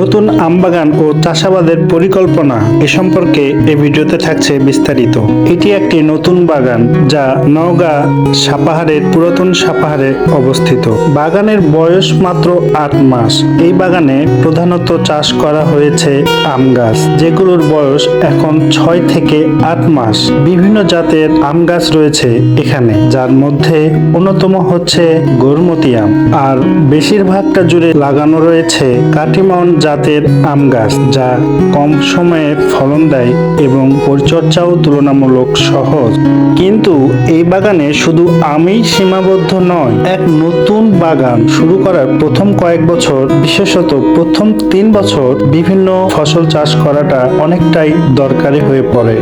নতুন আমবাগান ও চাষাবাদের পরিকল্পনা এ সম্পর্কে এ ভিডিওতে থাকছে বিস্তারিত। এটি একটি নতুন বাগান যা নওগাঁ সাপাহারের পুরাতন সাপাহারে অবস্থিত। বাগানের বয়স মাত্র আট মাস। এই বাগানে প্রধানত চাষ করা হয়েছে আম গাছ, যেগুলোর বয়স এখন ছয় থেকে আট মাস। বিভিন্ন জাতের আম গাছ রয়েছে এখানে, যার মধ্যে অন্যতম হচ্ছে গরমতি আম। আর বেশিরভাগটা জুড়ে লাগানো রয়েছে কাটিমন জাতের আম গাছ, যা কম সময়ে ফলন দেয় এবং পরিচর্যাও তুলনামূলক সহজ। কিন্তু এই বাগানে শুধু আমেই সীমাবদ্ধ নয়, এক নতুন বাগান শুরু করার প্রথম কয়েক বছর, বিশেষত প্রথম তিন বছর, বিভিন্ন ফসল চাষ করাটা অনেকটাই দরকারি হয়ে পড়ে।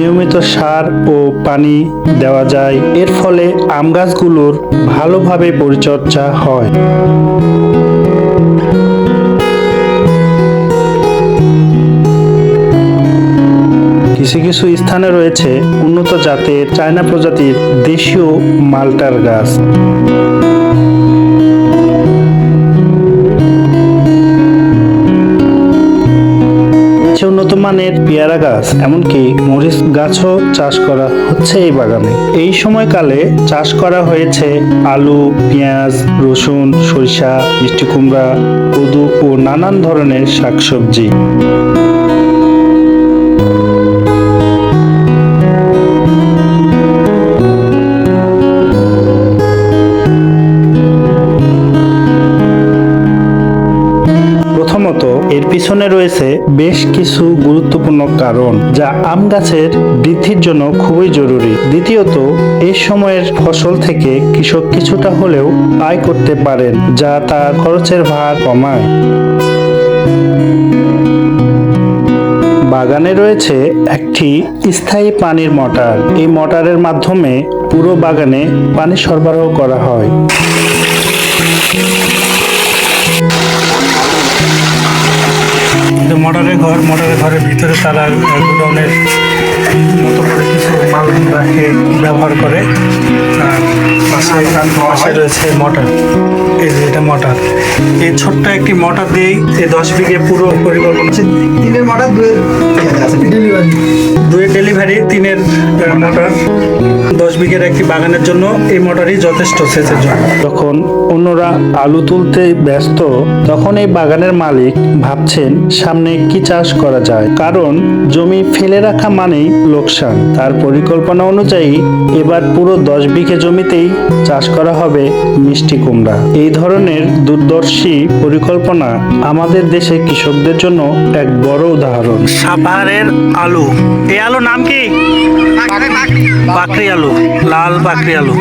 নিয়মিত সার ও পানি দেওয়া যায়। এর ফলে আম গাছগুলোর ভালোভাবে পরিচর্যা হয়। কিছু কিছু স্থানে রয়েছে উন্নত জাতের চায়না প্রজাতির দেশীয় মাল্টার গাছ। উন্নত মানের পেয়ারা গাছ, এমনকি মরিচ গাছও চাষ করা হচ্ছে এই বাগানে। এই সময়কালে চাষ করা হয়েছে আলু, পেঁয়াজ, রসুন, সরিষা, মিষ্টি কুমড়া, কদু ও নানান ধরনের শাকসবজি। এর পিছনে রয়েছে বেশ কিছু গুরুত্বপূর্ণ কারণ, যা আম গাছের বৃদ্ধির জন্য খুবই জরুরি। দ্বিতীয়ত এই সময়ের ফসল থেকে কৃষক কিছুটা হলেও আয় করতে পারেন, যা তার খরচের ভার কমায়। বাগানে রয়েছে একটি স্থায়ী পানির মোটর। এই মোটরের মাধ্যমে পুরো বাগানে পানি সরবরাহ করা হয়। মোটরের ঘর, মোটরের ঘরের ভিতরে তারা ধরনের মতো করে কিছু মাল রাখে, ব্যবহার করে। পাশে রয়েছে মোটর। এই যে এটা মোটর। এই ছোট্ট একটি মোটর দিয়েই এই দশ বিঘে পুরো পরিকল্পনা তিনের মডেল দুয়ের ডেলিভারি দুয়ের ডেলিভারি তিনের মোটর। দশ বিঘের একটি বাগানের জন্য এই মোটরই যথেষ্ট সেচের জন্য। যখন অন্যরা আলু তুলতে ব্যস্ত তখন এই বাগানের মালিক ভাবছেন সামনে কি চাষ করা যায়। কারণ জমি ফেলে রাখা মানেই লোকসান। তার পরিকল্পনা অনুযায়ী এবার পুরো দশ বিঘে জমিতেই চাষ করা হবে মিষ্টি কুমড়া। এই ধরনের দূরদর্শী পরিকল্পনা আমাদের দেশে কৃষকদের জন্য এক বড় উদাহরণ। সাভারের আলু। এই আলু নাম কি? পাকড়ি আলু। লাল পাকড়ি আলু।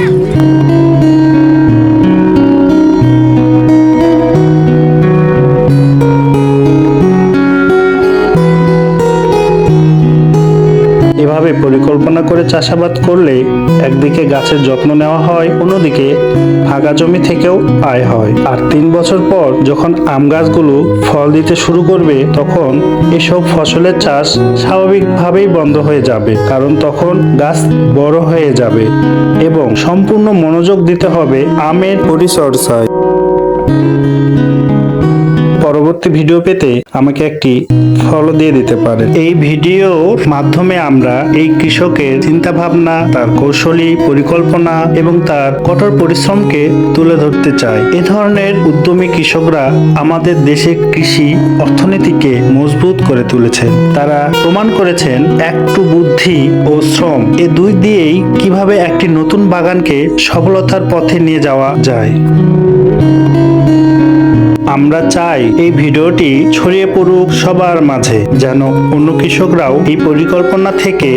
এভাবে পরিকল্পনা করে চাষাবাদ করলে একদিকে গাছের যত্ন নেওয়া হয়, অন্যদিকে ফাঁকা জমি থেকেও আয় হয়। আর তিন বছর পর যখন আম গাছগুলো ফল দিতে শুরু করবে, তখন এসব ফসলের চাষ স্বাভাবিকভাবেই বন্ধ হয়ে যাবে, কারণ তখন গাছ বড় হয়ে যাবে এবং সম্পূর্ণ মনোযোগ দিতে হবে আমের পরিচর্যায়। পরবর্তী ভিডিও পেতে আমাকে একটি ফলো দিয়ে দিতে পারেন। এই ভিডিওর মাধ্যমে আমরা এই কৃষকের চিন্তা ভাবনা তার কৌশলী পরিকল্পনা এবং তার কঠোর পরিশ্রমকে তুলে ধরতে চাই। এ ধরনের উদ্যমী কৃষকরা আমাদের দেশে কৃষি অর্থনীতিকে মজবুত করে তুলেছেন। তারা প্রমাণ করেছেন একটু বুদ্ধি ও শ্রম এ দুই দিয়েই কীভাবে একটি নতুন বাগানকে সফলতার পথে নিয়ে যাওয়া যায়। আমরা চাই এই ভিডিওটি ছড়িয়ে পড়ুক সবার মাঝে, যেন অন্য কৃষকরাও এই পরিকল্পনা থেকে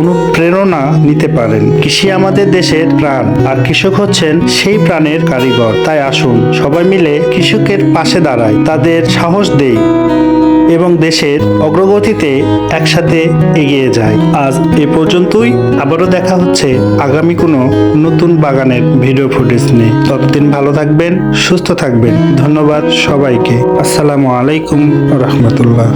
অনুপ্রেরণা নিতে পারেন। কৃষি আমাদের দেশের প্রাণ, আর কৃষক হচ্ছেন সেই প্রাণের কারিগর। তাই আসুন সবাই মিলে কৃষকের পাশে দাঁড়ায় তাদের সাহস দেই। এবং দেশের অগ্রগতিতে একসাথে এগিয়ে যায়। আজ এ পর্যন্তই। আবারও দেখা হচ্ছে আগামী কোনো নতুন বাগানের ভিডিও ফুটেজ নিয়ে। ততদিন ভালো থাকবেন, সুস্থ থাকবেন। ধন্যবাদ সবাইকে। আসসালামু আলাইকুম রহমতুল্লাহ।